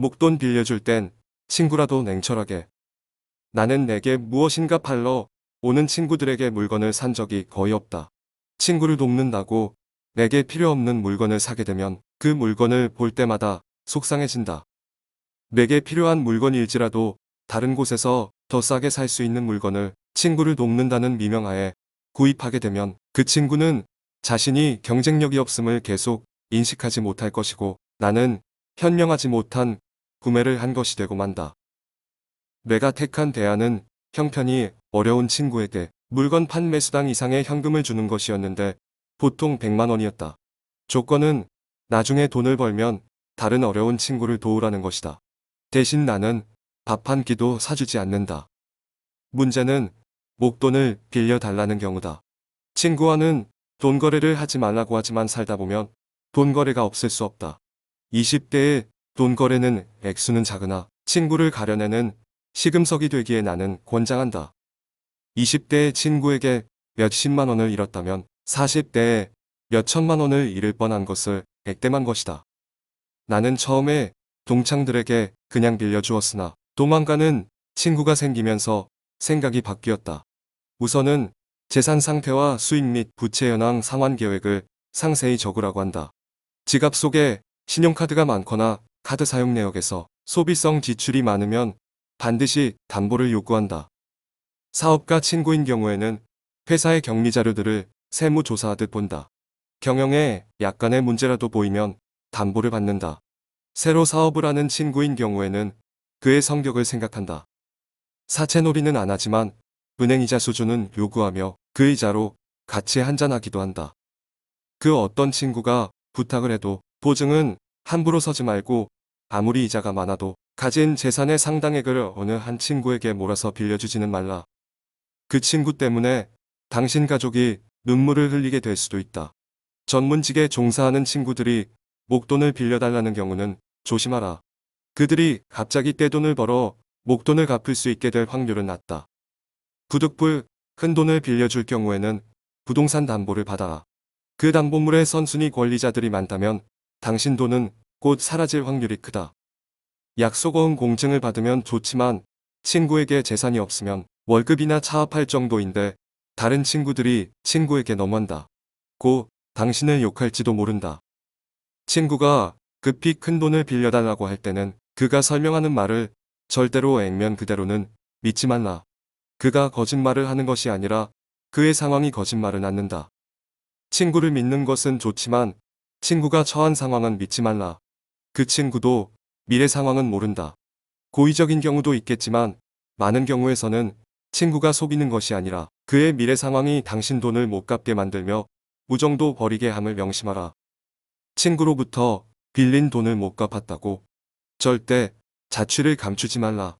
목돈 빌려줄 땐 친구라도 냉철하게. 나는 내게 무엇인가 팔러 오는 친구들에게 물건을 산 적이 거의 없다. 친구를 돕는다고 내게 필요 없는 물건을 사게 되면 그 물건을 볼 때마다 속상해진다. 내게 필요한 물건일지라도 다른 곳에서 더 싸게 살 수 있는 물건을 친구를 돕는다는 미명하에 구입하게 되면 그 친구는 자신이 경쟁력이 없음을 계속 인식하지 못할 것이고 나는 현명하지 못한 구매를 한 것이 되고 만다. 내가 택한 대안은 형편이 어려운 친구에게 물건 판매 수당 이상의 현금을 주는 것이었는데 보통 100만 원이었다. 조건은 나중에 돈을 벌면 다른 어려운 친구를 도우라는 것이다. 대신 나는 밥 한 끼도 사주지 않는다. 문제는 목돈을 빌려달라는 경우다. 친구와는 돈 거래를 하지 말라고 하지만 살다 보면 돈 거래가 없을 수 없다. 20대의 돈 거래는 액수는 작으나 친구를 가려내는 시금석이 되기에 나는 권장한다. 20대의 친구에게 몇십만 원을 잃었다면 40대에 몇천만 원을 잃을 뻔한 것을 액땜한 것이다. 나는 처음에 동창들에게 그냥 빌려주었으나 도망가는 친구가 생기면서 생각이 바뀌었다. 우선은 재산 상태와 수익 및 부채 현황 상환 계획을 상세히 적으라고 한다. 지갑 속에 신용카드가 많거나 카드 사용 내역에서 소비성 지출이 많으면 반드시 담보를 요구한다. 사업가 친구인 경우에는 회사의 격리 자료들을 세무조사하듯 본다. 경영에 약간의 문제라도 보이면 담보를 받는다. 새로 사업을 하는 친구인 경우에는 그의 성격을 생각한다. 사채놀이는 안 하지만 은행이자 수준은 요구하며 그 이자로 같이 한잔하기도 한다. 그 어떤 친구가 부탁을 해도 보증은 함부로 서지 말고 아무리 이자가 많아도 가진 재산의 상당액을 어느 한 친구에게 몰아서 빌려주지는 말라. 그 친구 때문에 당신 가족이 눈물을 흘리게 될 수도 있다. 전문직에 종사하는 친구들이 목돈을 빌려달라는 경우는 조심하라. 그들이 갑자기 떼돈을 벌어 목돈을 갚을 수 있게 될 확률은 낮다. 부득불 큰 돈을 빌려줄 경우에는 부동산 담보를 받아라. 그 담보물의 선순위 권리자들이 많다면 당신 돈은 곧 사라질 확률이 크다. 약속어음 공증을 받으면 좋지만 친구에게 재산이 없으면 월급이나 차압할 정도인데 다른 친구들이 친구에게 너무한다. 고 당신을 욕할지도 모른다. 친구가 급히 큰 돈을 빌려달라고 할 때는 그가 설명하는 말을 절대로 액면 그대로는 믿지 말라. 그가 거짓말을 하는 것이 아니라 그의 상황이 거짓말을 낳는다. 친구를 믿는 것은 좋지만 친구가 처한 상황은 믿지 말라. 그 친구도 미래 상황은 모른다. 고의적인 경우도 있겠지만 많은 경우에서는 친구가 속이는 것이 아니라 그의 미래 상황이 당신 돈을 못 갚게 만들며 우정도 버리게 함을 명심하라. 친구로부터 빌린 돈을 못 갚았다고 절대 자취를 감추지 말라.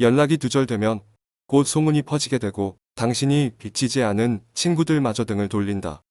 연락이 두절되면 곧 소문이 퍼지게 되고 당신이 빚지지 않은 친구들마저 등을 돌린다.